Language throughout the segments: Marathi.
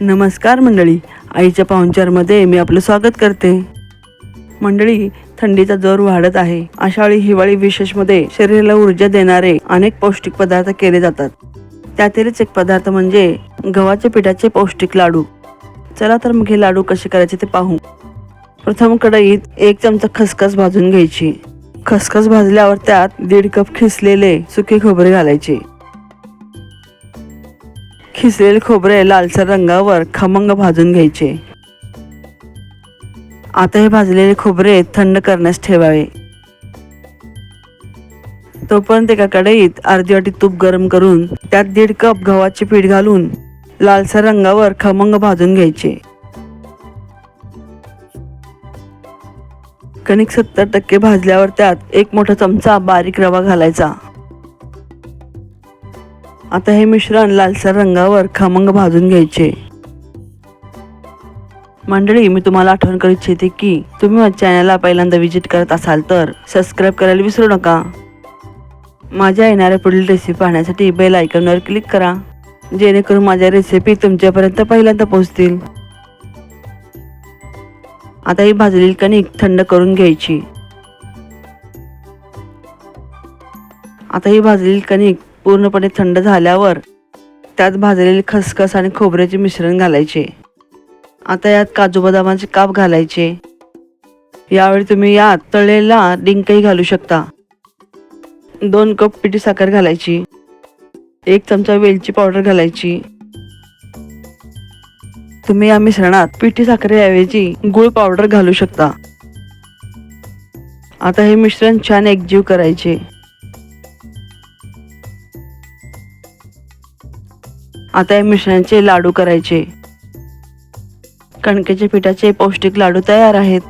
नमस्कार मंडळी. आईच्या पाहुणचारमध्ये मी आपलं स्वागत करते. मंडळी थंडीचा जोर वाढत आहे. अशा वेळी हिवाळी विशेषमध्ये शरीराला ऊर्जा देणारे अनेक पौष्टिक पदार्थ केले जातात. त्यातीलच एक पदार्थ म्हणजे गव्हाच्या पिठाचे पौष्टिक लाडू. चला तर मग हे लाडू कसे करायचे ते पाहू. प्रथम कढईत एक चमचा खसखस भाजून घ्यायची. खसखस भाजल्यावर त्यात दीड कप खिसलेले सुके खोबरे घालायचे. खिसलेले खोबरे लालसर रंगावर खमंग भाजून घ्यायचे. आता हे भाजलेले खोबरे थंड करण्यास ठेवावे. तोपर्यंत एका कढईत अर्धी वाटी तूप गरम करून त्यात दीड कप गव्हाचे पीठ घालून लालसर रंगावर खमंग भाजून घ्यायचे. कणिक सत्तर टक्के भाजल्यावर त्यात एक मोठा चमचा बारीक रवा घालायचा. आता हे मिश्रण लालसर रंगावर खमंग भाजून घ्यायचे. मंडळी मी तुम्हाला आठवण करू इच्छिते की तुम्ही माझ्या चॅनलला पहिल्यांदा व्हिजिट करत असाल तर सबस्क्राईब करायला विसरू नका. माझ्या येणाऱ्या पुढील रेसिपी पाहण्यासाठी बेल आयकॉनवर क्लिक करा जेणेकरून माझ्या रेसिपी तुमच्यापर्यंत पहिल्यांदा पोहोचतील. आता ही भाजलेली कणिक थंड करून घ्यायची. आता ही भाजलेली कणिक पूर्णपणे थंड झाल्यावर त्यात भाजलेले खसखस आणि खोबऱ्याचे मिश्रण घालायचे. आता यात काजू बदामाचे काप घालायचे. यावेळी तुम्ही यात तळलेला डिंकही घालू शकता. दोन कप पिठी साखर घालायची. एक चमचा वेलची पावडर घालायची. तुम्ही या मिश्रणात पिठी साखरेऐवजी गुळ पावडर घालू शकता. आता हे मिश्रण छान एकजीव करायचे. आता या मिश्रणाचे लाडू करायचे. कणकेच्या पिठाचे पौष्टिक लाडू तयार आहेत.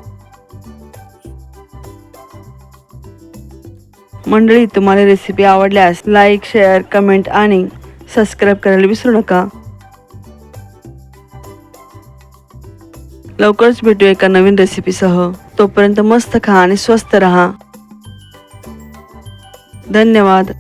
मंडळी तुम्हाला रेसिपी आवडल्यास लाईक शेअर कमेंट आणि सबस्क्राईब करायला विसरू नका. लवकरच भेटू एका नवीन रेसिपीसह तोपर्यंत मस्त खा आणि स्वस्त रहा. धन्यवाद.